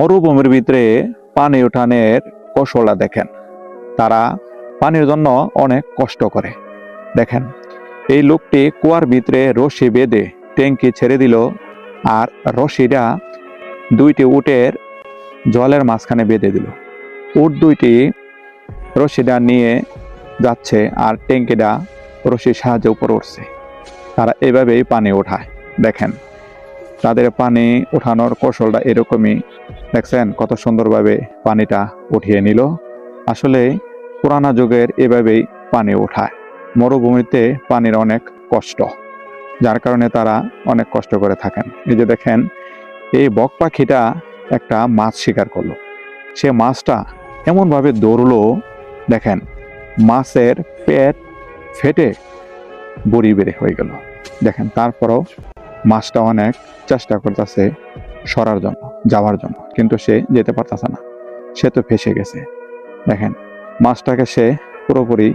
মরুভূমির ভিতরে পানি উঠানের কৌশলটা দেখেন। তারা পানির জন্য অনেক কষ্ট করে। দেখেন, এই লোকটি কুয়ার ভিতরে রশি বেঁধে ট্যাঙ্কি ছেড়ে দিল আর রশিটা দুইটি উটের জলের মাঝখানে বেঁধে দিল। উট দুইটি রশিটা নিয়ে যাচ্ছে আর ট্যাঙ্কিটা রশির সাহায্যে উপরে উঠছে। তারা এভাবেই পানি ওঠায়। দেখেন, তাদের পানি ওঠানোর কৌশলটা এরকমই দেখছেন কত সুন্দরভাবে পানিটা উঠিয়ে নিল। আসলে পুরানা যুগের এভাবেই পানি ওঠায়। মরুভূমিতে পানির অনেক কষ্ট, যার কারণে তারা অনেক কষ্ট করে থাকেন। এই যে দেখেন, এই বক পাখিটা একটা মাছ শিকার করল। সে মাছটা এমনভাবে দৌড়লো, দেখেন, মাছের পেট ফেটে বড়ি বেড়ে হয়ে গেল। দেখেন, তারপরও মাছটা অনেক চেষ্টা করতেছে সরার জন্য। যাওয়ার জন্য, কিন্তু সে যেতে পারতেছে না। সে তো ফেসে গেছে। দেখেন, মাছটাকে সে পুরোপুরি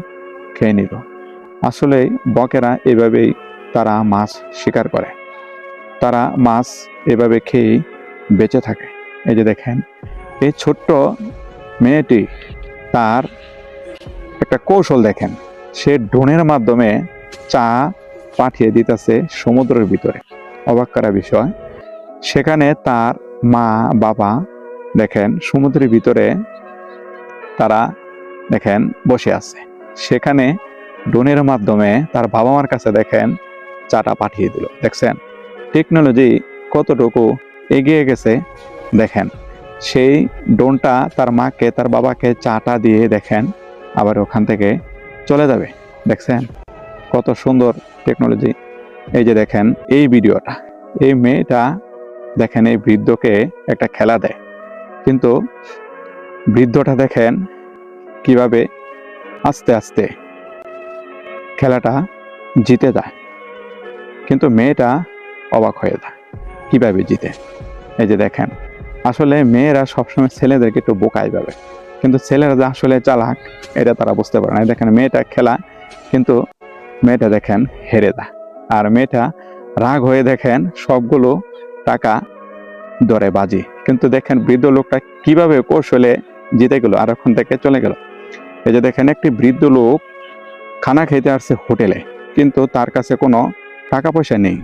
খেয়ে নিল। আসলে বকেরা এভাবেই তারা মাছ শিকার করে। তারা মাছ এভাবে খেয়েই বেঁচে থাকে। এই যে দেখেন, এই ছোট্ট মেয়েটি তার একটা কৌশল দেখেন। সে ড্রোনের মাধ্যমে চা পাঠিয়ে দিতেছে সমুদ্রের ভিতরে। অবাক করা বিষয়। সেখানে তার মা, বাবা দেখেন, সমুদ্রের ভিতরে তারা দেখেন বসে আছে। সেখানে ড্রোনের মাধ্যমে তার বাবা মার কাছে দেখেন চাটা পাঠিয়ে দিল। দেখছেন? টেকনোলজি কতটুকু এগিয়ে গেছে দেখেন। সেই ডোনটা তার মাকে, তার বাবাকে চাটা দিয়ে দেখেন, আবার ওখান থেকে চলে যাবে। দেখছেন? কত সুন্দর টেকনোলজি। এই যে দেখেন, এই ভিডিওটা। এই মেয়েটা দেখেন এই বৃদ্ধকে একটা খেলা দেয়। কিন্তু বৃদ্ধটা দেখেন কীভাবে আস্তে আস্তে খেলাটা জিতে যায়। কিন্তু মেয়েটা অবাক হয়ে যায়, কীভাবে জিতে? এই যে দেখেন, আসলে মেয়েরা সবসময় ছেলেদেরকে একটু বোকায় যাবে কিন্তু ছেলেরা যে আসলে চালাক, এটা তারা বুঝতে পারে না। দেখেন, মেয়েটা খেলা, কিন্তু মেয়েটা দেখেন হেরে যায়। আর মেয়েটা রাগ হয়ে দেখেন সবগুলো টাকা দরে বাজি। কিন্তু দেখেন বৃদ্ধ লোকটা কীভাবে কৌশলে জিতে গেল আর ওখান থেকে চলে গেল। এই যে দেখেন, একটি বৃদ্ধ লোক খানা খেতে আসছে হোটেলে, কিন্তু তার কাছে কোনো টাকা পয়সা নেই।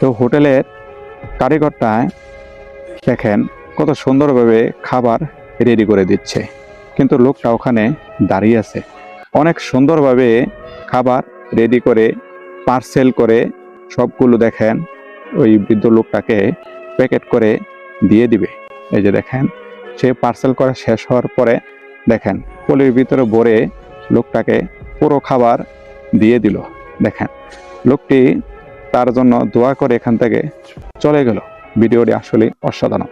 তো হোটেলের কারিগরটায় দেখেন কত সুন্দরভাবে খাবার রেডি করে দিচ্ছে। কিন্তু লোকটা ওখানে দাঁড়িয়ে আছে। অনেক সুন্দরভাবে খাবার রেডি করে, পার্সেল করে সবগুলো দেখেন ওই বৃদ্ধ লোকটাকে প্যাকেট করে দিয়ে দিবে। এই যে দেখেন, সে পার্সেল করা শেষ হওয়ার পরে দেখেন, পলির ভিতরে ভরে লোকটাকে পুরো খাবার দিয়ে দিল। দেখেন, লোকটি তার জন্য দোয়া করে এখান থেকে চলে গেল। ভিডিওটি আসলে অসাধারণ।